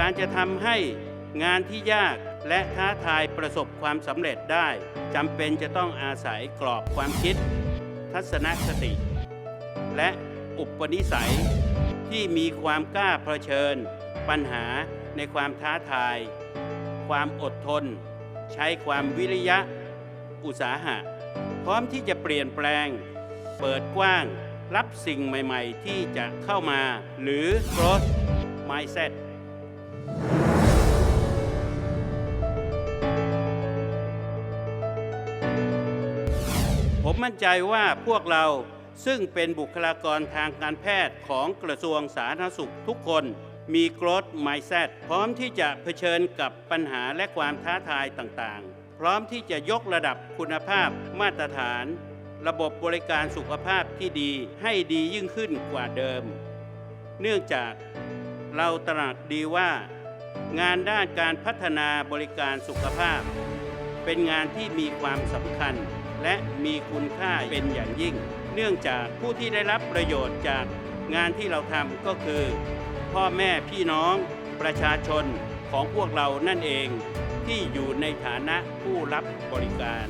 การจะทำให้งานที่ยากและท้าทายประสบความสำเร็จได้จำเป็นจะต้องอาศัยกรอบความคิด ทัศนคติ และอุปนิสัยที่มีความกล้าเผชิญ ปัญหาในความท้าทาย ความอดทน ใช้ความวิริยะ อุตสาหะ พร้อมที่จะเปลี่ยนแปลง เปิดกว้าง รับสิ่งใหม่ ๆ ที่จะเข้ามา หรือ growth mindset ผมมั่นใจว่าพวกเราซึ่งเป็นบุคลากรทางการแพทย์ของกระทรวงสาธารณสุขทุกคนมี growth mindset พร้อมที่จะเผชิญกับปัญหาและความท้าทายต่างๆ พร้อมที่จะยกระดับคุณภาพมาตรฐาน ระบบบริการสุขภาพที่ดีให้ดียิ่งขึ้นกว่าเดิม เนื่องจากเราตระหนักดีว่า งานด้านการพัฒนาบริการสุขภาพ เป็นงานที่มีความสำคัญ และมีคุณค่าเป็นอย่างยิ่ง เนื่องจากผู้ที่ได้รับประโยชน์จากงานที่เราทำก็คือ พ่อแม่พี่น้องประชาชนของพวกเรานั่นเองที่อยู่ในฐานะผู้รับบริการ